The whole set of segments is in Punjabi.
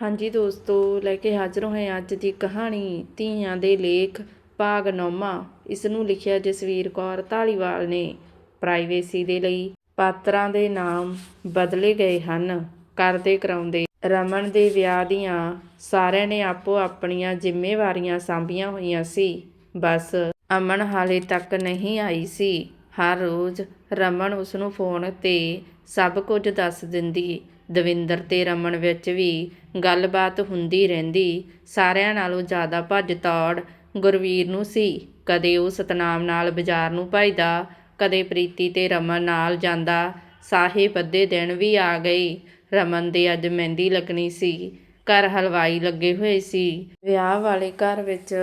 ਹਾਂਜੀ ਦੋਸਤੋ, ਲੈ ਕੇ ਹਾਜ਼ਰ ਹੋਏ ਅੱਜ ਦੀ ਕਹਾਣੀ, ਧੀਆਂ ਦੇ ਲੇਖ, ਭਾਗ ਨੌਮਾ ਇਸ ਨੂੰ ਲਿਖਿਆ ਜਸਵੀਰ ਕੌਰ ਧਾਲੀਵਾਲ ਨੇ। ਪ੍ਰਾਈਵੇਸੀ ਦੇ ਲਈ ਪਾਤਰਾਂ ਦੇ ਨਾਮ ਬਦਲੇ ਗਏ ਹਨ। ਕਰਦੇ ਕਰਾਉਂਦੇ ਰਮਨ ਦੇ ਵਿਆਹ ਦੀਆਂ ਸਾਰਿਆਂ ਨੇ ਆਪੋ ਆਪਣੀਆਂ ਜ਼ਿੰਮੇਵਾਰੀਆਂ ਸਾਂਭੀਆਂ ਹੋਈਆਂ ਸੀ। ਬਸ ਅਮਨ ਹਾਲੇ ਤੱਕ ਨਹੀਂ ਆਈ ਸੀ। ਹਰ ਰੋਜ਼ ਰਮਨ ਉਸ ਨੂੰ ਫੋਨ ਤੇ ਸਭ ਕੁਝ ਦੱਸ ਦਿੰਦੀ। ਦਵਿੰਦਰ ਤੇ ਰਮਨ ਵਿੱਚ ਵੀ ਗੱਲਬਾਤ ਹੁੰਦੀ ਰਹਿੰਦੀ। ਸਾਰਿਆਂ ਨਾਲੋਂ ਜ਼ਿਆਦਾ ਭੱਜ ਦੌੜ ਗੁਰਵੀਰ ਨੂੰ ਸੀ। ਕਦੇ ਉਹ ਸਤਨਾਮ ਨਾਲ ਬਾਜ਼ਾਰ ਨੂੰ ਭੱਜਦਾ, ਕਦੇ ਪ੍ਰੀਤੀ ਤੇ ਰਮਨ ਨਾਲ ਜਾਂਦਾ। ਸਾਹਿਬ ਅੱਧੇ ਦਿਨ ਵੀ ਆ ਗਈ ਰਮਨ ਦੇ ਅੱਜ ਮਹਿੰਦੀ ਲੱਗਣੀ ਸੀ। ਘਰ ਹਲਵਾਈ ਲੱਗੇ ਹੋਏ ਸੀ। ਵਿਆਹ ਵਾਲੇ ਘਰ ਵਿੱਚ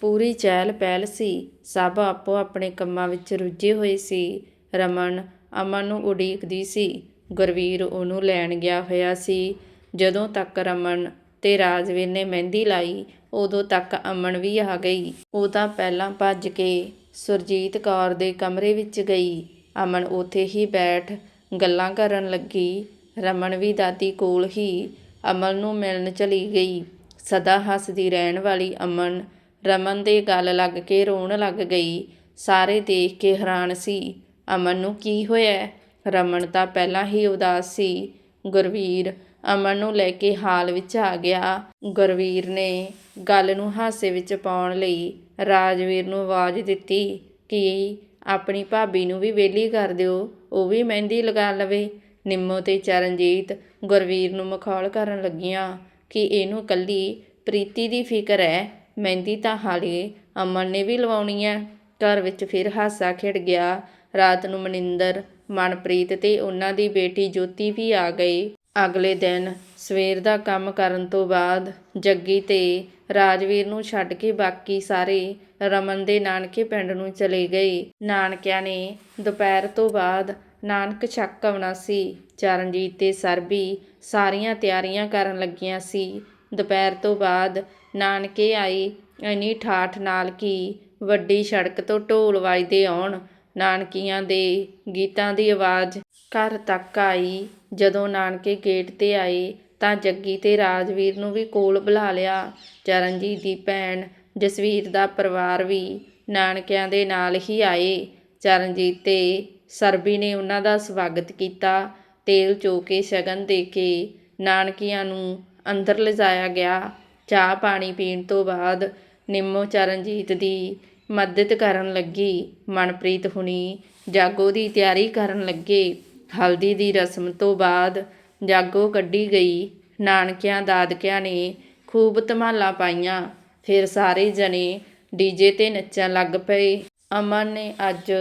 ਪੂਰੀ ਚਹਿਲ ਪਹਿਲ ਸੀ। ਸਭ ਆਪੋ ਆਪਣੇ ਕੰਮਾਂ ਵਿੱਚ ਰੁੱਝੇ ਹੋਏ ਸੀ। ਰਮਨ ਅਮਨ ਨੂੰ ਉਡੀਕਦੀ ਸੀ। ਗੁਰਵੀਰ ਉਹਨੂੰ ਲੈਣ ਗਿਆ ਹੋਇਆ ਸੀ। ਜਦੋਂ ਤੱਕ ਰਮਨ ਤੇ ਰਾਜਵੀਰ ਨੇ ਮਹਿੰਦੀ ਲਾਈ, ਉਦੋਂ ਤੱਕ ਅਮਨ ਵੀ ਆ ਗਈ। ਉਹ ਤਾਂ ਪਹਿਲਾਂ ਭੱਜ ਕੇ ਸੁਰਜੀਤ ਕੌਰ ਦੇ ਕਮਰੇ ਵਿੱਚ ਗਈ। ਅਮਨ ਉੱਥੇ ਹੀ ਬੈਠ ਗੱਲਾਂ ਕਰਨ ਲੱਗੀ। ਰਮਨ ਵੀ ਦਾਦੀ ਕੋਲ ਹੀ ਅਮਨ ਨੂੰ ਮਿਲਣ ਚਲੀ ਗਈ। ਸਦਾ ਹੱਸਦੀ ਰਹਿਣ ਵਾਲੀ ਅਮਨ ਰਮਨ ਦੇ ਗੱਲ ਲੱਗ ਕੇ ਰੋਣ ਲੱਗ ਗਈ। ਸਾਰੇ ਦੇਖ ਕੇ ਹੈਰਾਨ ਸੀ, ਅਮਨ ਨੂੰ ਕੀ ਹੋਇਆ? ਰਮਨ ਤਾਂ ਪਹਿਲਾਂ ਹੀ ਉਦਾਸ ਸੀ। ਗੁਰਵੀਰ ਅਮਨ ਨੂੰ ਲੈ ਕੇ ਹਾਲ ਵਿੱਚ ਆ ਗਿਆ। ਗੁਰਵੀਰ ਨੇ ਗੱਲ ਨੂੰ ਹਾਸੇ ਵਿੱਚ ਪਾਉਣ ਲਈ ਰਾਜਵੀਰ ਨੂੰ ਆਵਾਜ਼ ਦਿੱਤੀ ਕਿ ਆਪਣੀ ਭਾਬੀ ਨੂੰ ਵੀ ਵਿਹਲੀ ਕਰ ਦਿਓ, ਉਹ ਵੀ ਮਹਿੰਦੀ ਲਗਾ ਲਵੇ। ਨਿੰਮੋ ਤੇ ਚਰਨਜੀਤ ਗੁਰਵੀਰ ਨੂੰ ਮਖੌਲ ਕਰਨ ਲੱਗੀਆਂ ਕਿ ਇਹਨੂੰ ਕੱਲੀ ਪ੍ਰੀਤੀ ਦੀ ਫਿਕਰ ਹੈ, ਮਹਿੰਦੀ ਤਾਂ ਹਾਲੇ ਅਮਨ ਨੇ ਵੀ ਲਵਾਉਣੀ ਹੈ। ਘਰ ਵਿੱਚ ਫਿਰ ਹਾਸਾ ਖਿੜ ਗਿਆ। ਰਾਤ ਨੂੰ ਮਨਿੰਦਰ ਮਨਪ੍ਰੀਤ ਤੇ ਉਹਨਾਂ ਦੀ ਬੇਟੀ ਜੋਤੀ ਵੀ ਆ ਗਏ ਅਗਲੇ ਦਿਨ ਸਵੇਰ ਦਾ ਕੰਮ ਕਰਨ ਤੋਂ ਬਾਅਦ ਜੱਗੀ ਤੇ ਰਾਜਵੀਰ ਨੂੰ ਛੱਡ ਕੇ ਬਾਕੀ ਸਾਰੇ ਰਮਨ ਦੇ ਨਾਨਕੇ ਪਿੰਡ ਨੂੰ ਚਲੇ ਗਏ। ਨਾਨਕਿਆਂ ਨੇ ਦੁਪਹਿਰ ਤੋਂ ਬਾਅਦ ਨਾਨਕ ਛੱਕ ਆਉਣਾ ਸੀ। ਚਰਨਜੀਤ ਤੇ ਸਰਬੀ ਸਾਰੀਆਂ ਤਿਆਰੀਆਂ ਕਰਨ ਲੱਗੀਆਂ ਸੀ। ਦੁਪਹਿਰ ਤੋਂ ਬਾਅਦ ਨਾਨਕੇ ਆਈ ਇਨੀ ਠਾਠ ਨਾਲ ਕਿ ਵੱਡੀ ਸੜਕ ਤੋਂ ਢੋਲ ਵੱਜਦੇ ਆਉਣ। ਨਾਨਕੀਆਂ ਦੇ ਗੀਤਾਂ ਦੀ ਆਵਾਜ਼ ਘਰ ਤੱਕ ਆਈ। ਜਦੋਂ ਨਾਨਕੇ ਗੇਟ ਤੇ ਆਏ ਤਾਂ ਜੱਗੀ ਤੇ ਰਾਜਵੀਰ ਨੂੰ ਵੀ ਕੋਲ ਬੁਲਾ ਲਿਆ। ਚਰਨਜੀਤ ਦੀ ਭੈਣ, ਜਸਵੀਰ ਦਾ ਪਰਿਵਾਰ ਵੀ ਨਾਨਕਿਆਂ ਦੇ ਨਾਲ ਹੀ ਆਏ। ਚਰਨਜੀਤ ਅਤੇ ਸਰਬੀ ਨੇ ਉਹਨਾਂ ਦਾ ਸਵਾਗਤ ਕੀਤਾ। ਤੇਲ ਚੋ ਕੇ ਸ਼ਗਨ ਦੇ ਕੇ ਨਾਨਕੀਆਂ ਨੂੰ ਅੰਦਰ ਲਿਜਾਇਆ ਗਿਆ। ਚਾਹ ਪਾਣੀ ਪੀਣ ਤੋਂ ਬਾਅਦ ਨਿੰਮੋ ਚਰਨਜੀਤ ਦੀ ਮਦਦ ਕਰਨ ਲੱਗੀ, ਮਨਪ੍ਰੀਤ ਹੁਣੀ ਜਾਗੋ ਦੀ ਤਿਆਰੀ ਕਰਨ ਲੱਗੇ। ਹਲਦੀ ਦੀ ਰਸਮ ਤੋਂ ਬਾਅਦ ਜਾਗੋ ਕੱਢੀ ਗਈ। ਨਾਨਕਿਆਂ ਦਾਦਕਿਆਂ ਨੇ ਖੂਬ ਧਮਾਲਾਂ ਪਾਈਆਂ। ਫਿਰ ਸਾਰੇ ਜਣੇ ਡੀਜੇ ਤੇ ਨੱਚਣ ਲੱਗ ਪਏ। ਅਮਨ ਨੇ ਅੱਜ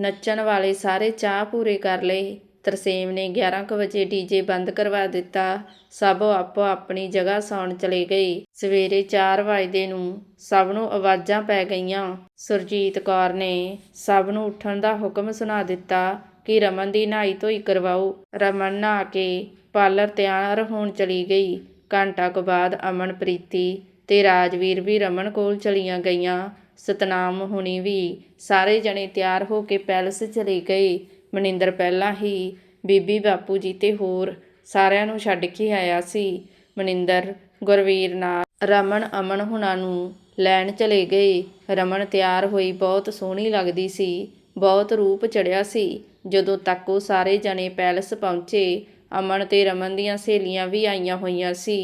ਨੱਚਣ ਵਾਲੇ ਸਾਰੇ ਚਾਹ ਪੂਰੇ ਕਰ ਲਏ। ਤਰਸੇਮ ਨੇ। 11 ਕੁ ਵਜੇ ਡੀਜੇ ਬੰਦ ਕਰਵਾ ਦਿੱਤਾ। ਸਭ ਆਪੋ ਆਪਣੀ ਜਗ੍ਹਾ ਸੌਣ ਚਲੇ ਗਏ। ਸਵੇਰੇ 4 ਵਜੇ ਨੂੰ ਸਭ ਨੂੰ ਆਵਾਜ਼ਾਂ ਪੈ ਗਈਆਂ। ਸੁਰਜੀਤ ਕੌਰ ਨੇ ਸਭ ਨੂੰ ਉੱਠਣ ਦਾ ਹੁਕਮ ਸੁਣਾ ਦਿੱਤਾ ਕਿ ਰਮਨ ਦੀ ਨਹਾਈ ਧੋਈ ਕਰਵਾਓ। ਰਮਨ ਨਹਾ ਕੇ ਪਾਰਲਰ ਤਿਆਰ ਹੋਣ ਚਲੀ ਗਈ। ਘੰਟਾ ਕੁ ਬਾਅਦ ਅਮਨ, ਪ੍ਰੀਤੀ ਤੇ ਰਾਜਵੀਰ ਵੀ ਰਮਨ ਕੋਲ ਚਲੀਆਂ ਗਈਆਂ। ਸਤਨਾਮ, ਹੁਣੀ ਵੀ ਸਾਰੇ ਜਣੇ ਤਿਆਰ ਹੋ ਕੇ ਪੈਲਸ ਚਲੇ ਗਏ। ਮਨਿੰਦਰ ਪਹਿਲਾਂ ਹੀ ਬੀਬੀ ਬਾਪੂ ਜੀ ਤੇ ਹੋਰ ਸਾਰਿਆਂ ਨੂੰ ਛੱਡ ਕੇ ਆਇਆ ਸੀ। ਮਨਿੰਦਰ, ਗੁਰਵੀਰ ਨਾਲ ਰਮਨ, ਅਮਨ ਹੁਣਾਂ ਨੂੰ ਲੈਣ ਚਲੇ ਗਏ। ਰਮਨ ਤਿਆਰ ਹੋਈ, ਬਹੁਤ ਸੋਹਣੀ ਲੱਗਦੀ ਸੀ, ਬਹੁਤ ਰੂਪ ਚੜਿਆ ਸੀ। ਜਦੋਂ ਤੱਕ ਉਹ ਸਾਰੇ ਜਣੇ ਪੈਲਸ ਪਹੁੰਚੇ, ਅਮਨ ਤੇ ਰਮਨ ਦੀਆਂ ਸਹੇਲੀਆਂ ਵੀ ਆਈਆਂ ਹੋਈਆਂ ਸੀ।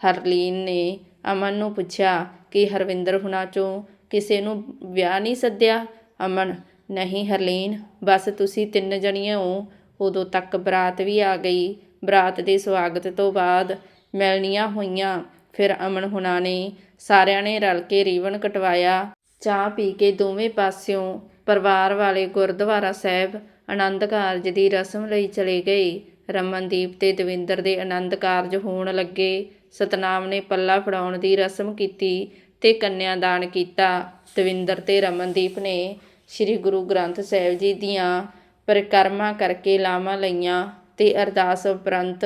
ਹਰਲੀਨ ਨੇ ਅਮਨ ਨੂੰ ਪੁੱਛਿਆ ਕਿ ਹਰਵਿੰਦਰ ਹੁਣਾਂ ਚੋਂ ਕਿਸੇ ਨੂੰ ਵਿਆਹ ਨਹੀਂ ਸੱਦਿਆ? ਅਮਨ ਨਹੀਂ ਹਰਲੀਨ, ਬਸ ਤੁਸੀਂ ਤਿੰਨ ਜਣੀਆਂ ਹੋ ਉਦੋਂ ਤੱਕ ਬਰਾਤ ਵੀ ਆ ਗਈ। ਬਰਾਤ ਦੇ ਸਵਾਗਤ ਤੋਂ ਬਾਅਦ ਮਿਲਣੀਆਂ ਹੋਈਆਂ। ਫਿਰ ਅਮਨ ਹੁਣਾਂ ਨੇ ਸਾਰਿਆਂ ਨੇ ਰਲ ਕੇ ਰੀਵਨ ਕਟਵਾਇਆ। ਚਾਹ ਪੀ ਕੇ ਦੋਵੇਂ ਪਾਸਿਓਂ ਪਰਿਵਾਰ ਵਾਲੇ ਗੁਰਦੁਆਰਾ ਸਾਹਿਬ ਆਨੰਦ ਕਾਰਜ ਦੀ ਰਸਮ ਲਈ ਚਲੇ ਗਏ। ਰਮਨਦੀਪ ਤੇ ਦਵਿੰਦਰ ਦੇ ਆਨੰਦ ਕਾਰਜ ਹੋਣ ਲੱਗੇ। ਸਤਨਾਮ ਨੇ ਪੱਲਾ ਫੜਾਉਣ ਦੀ ਰਸਮ ਕੀਤੀ ਤੇ ਕੰਨਿਆਦਾਨ ਕੀਤਾ। ਦਵਿੰਦਰ ਤੇ ਰਮਨਦੀਪ ਨੇ ਸ੍ਰੀ ਗੁਰੂ ਗ੍ਰੰਥ ਸਾਹਿਬ ਜੀ ਦੀਆਂ ਪਰਿਕਰਮਾ ਕਰਕੇ ਲਾਵਾਂ ਲਈਆਂ ਤੇ ਅਰਦਾਸ ਉਪਰੰਤ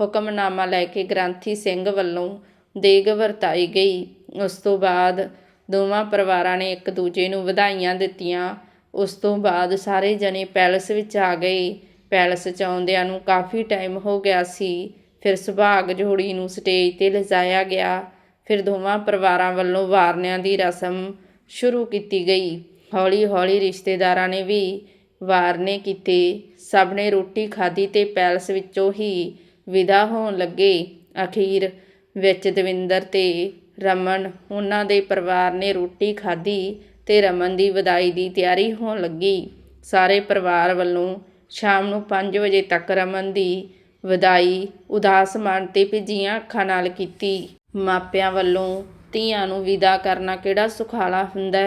ਹੁਕਮਨਾਮਾ ਲੈ ਕੇ ਗ੍ਰੰਥੀ ਸਿੰਘ ਵੱਲੋਂ ਦੇਗ ਵਰਤਾਈ ਗਈ। ਉਸ ਤੋਂ ਬਾਅਦ ਦੋਵਾਂ ਪਰਿਵਾਰਾਂ ਨੇ ਇੱਕ ਦੂਜੇ ਨੂੰ ਵਧਾਈਆਂ ਦਿੱਤੀਆਂ। ਉਸ ਤੋਂ ਬਾਅਦ ਸਾਰੇ ਜਣੇ ਪੈਲਸ ਵਿੱਚ ਆ ਗਏ। ਪੈਲਸ 'ਚ ਆਉਂਦਿਆਂ ਨੂੰ ਕਾਫੀ ਟਾਈਮ ਹੋ ਗਿਆ ਸੀ। ਫਿਰ ਸੁਭਾਗ ਜੋੜੀ ਨੂੰ ਸਟੇਜ ਤੇ ਲਿਜਾਇਆ ਗਿਆ। ਫਿਰ ਦੋਵਾਂ ਪਰਿਵਾਰਾਂ ਵੱਲੋਂ ਵਾਰਨਿਆਂ ਦੀ ਰਸਮ ਸ਼ੁਰੂ ਕੀਤੀ ਗਈ। ਹੌਲੀ ਹੌਲੀ ਰਿਸ਼ਤੇਦਾਰਾਂ ਨੇ ਵੀ ਵਾਰਨੇ ਕੀਤੇ। ਸਭ ਨੇ ਰੋਟੀ ਖਾਧੀ ਤੇ ਪੈਲਸ ਵਿੱਚੋਂ ਹੀ ਵਿਦਾ ਹੋਣ ਲੱਗੇ। ਅਖੀਰ ਵਿੱਚ ਦਵਿੰਦਰ ਤੇ ਰਮਨ, ਉਹਨਾਂ ਦੇ ਪਰਿਵਾਰ ਨੇ ਰੋਟੀ ਖਾਧੀ ਤੇ ਰਮਨ ਦੀ ਵਿਦਾਈ ਦੀ ਤਿਆਰੀ ਹੋਣ ਲੱਗੀ। ਸਾਰੇ ਪਰਿਵਾਰ ਵੱਲੋਂ ਸ਼ਾਮ ਨੂੰ ਪੰਜ ਵਜੇ ਤੱਕ ਰਮਨ ਦੀ ਵਿਦਾਈ ਉਦਾਸ ਮਨ ਤੇ ਭਿੱਜੀਆਂ ਅੱਖਾਂ ਨਾਲ ਕੀਤੀ। ਮਾਪਿਆਂ ਵੱਲੋਂ ਧੀਆਂ ਨੂੰ ਵਿਦਾ ਕਰਨਾ ਕਿਹੜਾ ਸੁਖਾਲਾ ਹੁੰਦਾ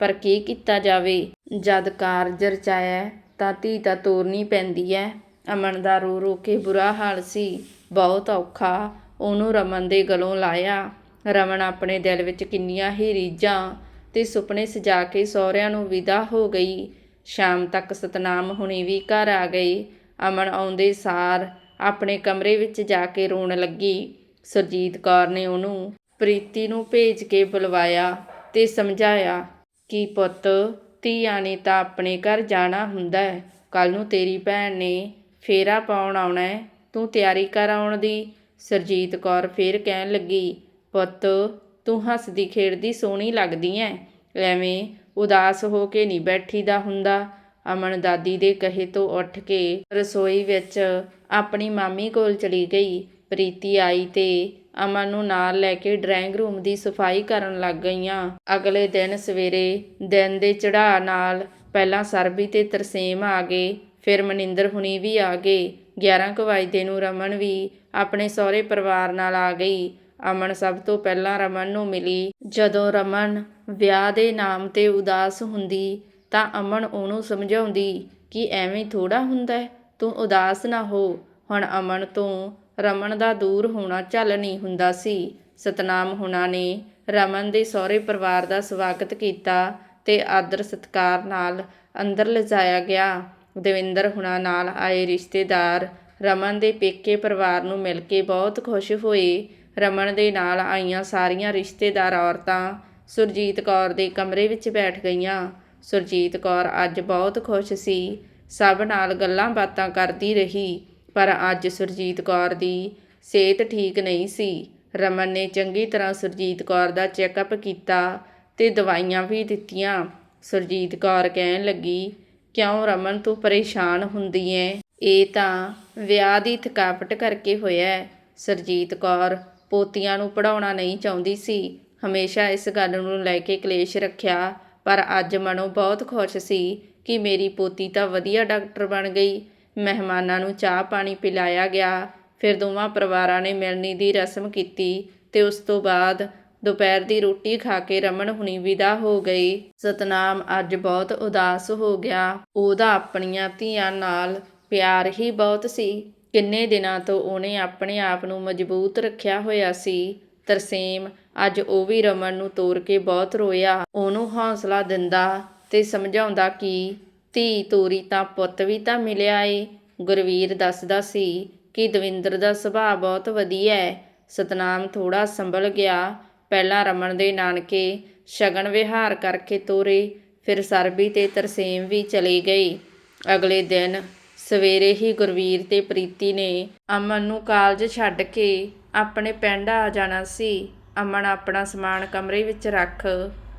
ਪਰ ਕੀ ਕੀਤਾ ਜਾਵੇ? ਜਦ ਕਾਰਜ ਰਚਾਇਆ ਤਾਂ ਧੀ ਤਾਂ ਤੋਰਨੀ ਪੈਂਦੀ ਹੈ ਅਮਨ ਦਾ ਰੋ ਰੋ ਕੇ ਬੁਰਾ ਹਾਲ ਸੀ। ਬਹੁਤ ਔਖਾ, ਉਹਨੂੰ ਰਮਨ ਦੇ ਗਲੋਂ ਲਾਇਆ। ਰਮਨ ਆਪਣੇ ਦਿਲ ਵਿੱਚ ਕਿੰਨੀਆਂ ਹੀ ਰੀਝਾਂ ਤੇ ਸੁਪਨੇ ਸਜਾ ਕੇ ਸਹੁਰਿਆਂ ਨੂੰ ਵਿਦਾ ਹੋ ਗਈ। ਸ਼ਾਮ ਤੱਕ ਸਤਨਾਮ ਹੁਣੀ ਵੀ ਘਰ ਆ ਗਏ। ਅਮਨ ਆਉਂਦੇ ਸਾਰ ਆਪਣੇ ਕਮਰੇ ਵਿੱਚ ਜਾ ਕੇ ਰੋਣ ਲੱਗੀ। ਸੁਰਜੀਤ ਕੌਰ ਨੇ ਉਹਨੂੰ ਪ੍ਰੀਤੀ ਨੂੰ ਭੇਜ ਕੇ ਬੁਲਵਾਇਆ ਤੇ ਸਮਝਾਇਆ ਕਿ ਪੁੱਤ, ਧੀਆਂ ਨੇ ਤਾਂ ਆਪਣੇ ਘਰ ਜਾਣਾ ਹੁੰਦਾ ਹੈ। ਕੱਲ ਨੂੰ ਤੇਰੀ ਭੈਣ ਨੇ ਫੇਰਾ ਪਾਉਣ ਆਉਣਾ ਹੈ। ਤੂੰ ਤਿਆਰੀ ਕਰ ਆਉਣ ਦੀ। ਸਰਜੀਤ ਕੌਰ ਫੇਰ ਕਹਿਣ ਲੱਗੀ, ਪੁੱਤ, ਤੂੰ ਹੱਸਦੀ ਖੇਡਦੀ ਸੋਹਣੀ ਲੱਗਦੀ ਐ ਐਵੇਂ ਉਦਾਸ ਹੋ ਕੇ ਨਹੀਂ ਬੈਠੀਦਾ ਹੁੰਦਾ। ਅਮਨ ਦਾਦੀ ਦੇ ਕਹੇ ਤੋਂ ਉੱਠ ਕੇ ਰਸੋਈ ਵਿੱਚ ਆਪਣੀ ਮਾਮੀ ਕੋਲ ਚਲੀ ਗਈ। ਪ੍ਰੀਤੀ ਆਈ ਤੇ ਅਮਨ ਨੂੰ ਨਾਲ ਲੈ ਕੇ ਡਰਾਇੰਗ ਰੂਮ ਦੀ ਸਫ਼ਾਈ ਕਰਨ ਲੱਗ ਗਈਆਂ। ਅਗਲੇ ਦਿਨ ਸਵੇਰੇ ਦਿਨ ਦੇ ਚੜਾਅ ਨਾਲ ਪਹਿਲਾਂ ਸਰਬੀ ਤੇ ਤਰਸੇਮ ਆ ਗਏ, ਫਿਰ ਮਨਿੰਦਰ ਹੁਣੀ ਵੀ ਆ ਗਏ। 11 ਕੁ ਵਜੇ ਨੂੰ ਰਮਨ ਵੀ ਆਪਣੇ ਸਹੁਰੇ ਪਰਿਵਾਰ ਨਾਲ ਆ ਗਈ। ਅਮਨ ਸਭ ਤੋਂ ਪਹਿਲਾਂ ਰਮਨ ਨੂੰ ਮਿਲੀ। ਜਦੋਂ ਰਮਨ ਵਿਆਹ ਦੇ ਨਾਮ ਤੇ ਉਦਾਸ ਹੁੰਦੀ ਤਾਂ ਅਮਨ ਉਹਨੂੰ ਸਮਝਾਉਂਦੀ ਕਿ ਐਵੇਂ ਥੋੜਾ ਹੁੰਦਾ ਤੂੰ ਉਦਾਸ ਨਾ ਹੋ। ਹੁਣ ਅਮਨ ਤੋਂ ਰਮਨ ਦਾ ਦੂਰ ਹੋਣਾ ਚੱਲ ਨਹੀਂ ਹੁੰਦਾ ਸੀ। ਸਤਨਾਮ ਹੁਣਾਂ ਨੇ ਰਮਨ ਦੇ ਸਹੁਰੇ ਪਰਿਵਾਰ ਦਾ ਸਵਾਗਤ ਕੀਤਾ ਤੇ ਆਦਰ ਸਤਕਾਰ ਨਾਲ ਅੰਦਰ ਲਿਜਾਇਆ ਗਿਆ। ਦਵਿੰਦਰ ਹੁਣਾਂ ਨਾਲ ਆਏ ਰਿਸ਼ਤੇਦਾਰ ਰਮਨ ਦੇ ਪੇਕੇ ਪਰਿਵਾਰ ਨੂੰ ਮਿਲ ਕੇ ਬਹੁਤ ਖੁਸ਼ ਹੋਏ। ਰਮਨ ਦੇ ਨਾਲ ਆਈਆਂ ਸਾਰੀਆਂ ਰਿਸ਼ਤੇਦਾਰ ਔਰਤਾਂ ਸੁਰਜੀਤ ਕੌਰ ਦੇ ਕਮਰੇ ਵਿੱਚ ਬੈਠ ਗਈਆਂ। ਸੁਰਜੀਤ ਕੌਰ ਅੱਜ ਬਹੁਤ ਖੁਸ਼ ਸੀ। ਸਭ ਨਾਲ ਗੱਲਾਂ ਬਾਤਾਂ ਕਰਦੀ ਰਹੀ। ਪਰ ਅੱਜ ਸੁਰਜੀਤ ਕੌਰ ਦੀ ਸਿਹਤ ਠੀਕ ਨਹੀਂ ਸੀ। ਰਮਨ ਨੇ ਚੰਗੀ ਤਰ੍ਹਾਂ ਸੁਰਜੀਤ ਕੌਰ ਦਾ ਚੈੱਕਅਪ ਕੀਤਾ ਤੇ ਦਵਾਈਆਂ ਵੀ ਦਿੱਤੀਆਂ। ਸੁਰਜੀਤ ਕੌਰ ਕਹਿਣ ਲੱਗੀ, ਕਿਉਂ ਰਮਨ, ਤੂੰ ਪਰੇਸ਼ਾਨ ਹੁੰਦੀ ਐ ਇਹ ਤਾਂ ਵਿਆਹ ਦੀ ਥਕਾਵਟ ਕਰਕੇ ਹੋਇਆ ਹੈ। ਸਰਜੀਤ ਕੌਰ ਪੋਤੀਆਂ ਨੂੰ ਪੜਾਉਣਾ ਨਹੀਂ ਚਾਹੁੰਦੀ ਸੀ। ਹਮੇਸ਼ਾ ਇਸ ਗੱਲ ਨੂੰ ਲੈ ਕੇ ਕਲੇਸ਼ ਰੱਖਿਆ, ਪਰ ਅੱਜ ਮਨੋਂ ਬਹੁਤ ਖੁਸ਼ ਸੀ ਕਿ ਮੇਰੀ ਪੋਤੀ ਤਾਂ ਵਧੀਆ ਡਾਕਟਰ ਬਣ ਗਈ। ਮਹਿਮਾਨਾਂ ਨੂੰ ਚਾਹ ਪਾਣੀ ਪਿਲਾਇਆ ਗਿਆ। ਫਿਰ ਦੋਵਾਂ ਪਰਿਵਾਰਾਂ ਨੇ ਮਿਲਣੀ ਦੀ ਰਸਮ ਕੀਤੀ ਤੇ ਉਸ ਤੋਂ ਬਾਅਦ ਦੁਪਹਿਰ ਦੀ ਰੋਟੀ ਖਾ ਕੇ ਰਮਨ ਹੁਣੀ ਵਿਦਾ ਹੋ ਗਈ। ਸਤਨਾਮ ਅੱਜ ਬਹੁਤ ਉਦਾਸ ਹੋ ਗਿਆ। ਉਹਦਾ ਆਪਣੀਆਂ ਧੀਆਂ ਨਾਲ ਪਿਆਰ ਹੀ ਬਹੁਤ ਸੀ। ਕਿੰਨੇ ਦਿਨਾਂ ਤੋਂ ਉਹਨੇ ਆਪਣੇ ਆਪ ਨੂੰ ਮਜ਼ਬੂਤ ਰੱਖਿਆ ਹੋਇਆ ਸੀ। ਤਰਸੇਮ ਅੱਜ ਉਹ ਵੀ ਰਮਨ ਨੂੰ ਤੋੜ ਕੇ ਬਹੁਤ ਰੋਇਆ। ਉਹਨੂੰ ਹੌਸਲਾ ਦਿੰਦਾ ਤੇ ਸਮਝਾਉਂਦਾ ਕਿ ਧੀ ਤੋਰੀ ਤਾਂ ਪੁੱਤ ਵੀ ਤਾਂ ਮਿਲਿਆ ਏ। ਗੁਰਵੀਰ ਦੱਸਦਾ ਸੀ ਕਿ ਦਵਿੰਦਰ ਦਾ ਸੁਭਾਅ ਬਹੁਤ ਵਧੀਆ ਹੈ ਸਤਨਾਮ ਥੋੜਾ ਸੰਭਲ ਗਿਆ। ਪਹਿਲਾਂ ਰਮਨ ਦੇ ਨਾਨਕੇ ਸ਼ਗਨ ਵਿਹਾਰ ਕਰਕੇ ਤੋਰੇ, ਫਿਰ ਸਰਬੀ ਤੇ ਤਰਸੇਮ ਵੀ ਚਲੇ ਗਏ। ਅਗਲੇ ਦਿਨ ਸਵੇਰੇ ਹੀ ਗੁਰਵੀਰ ਤੇ ਪ੍ਰੀਤੀ ਨੇ ਅਮਨ ਨੂੰ ਕਾਲਜ ਛੱਡ ਕੇ ਆਪਣੇ ਪਿੰਡ ਆ ਜਾਣਾ ਸੀ। ਅਮਨ ਆਪਣਾ ਸਮਾਨ ਕਮਰੇ ਵਿੱਚ ਰੱਖ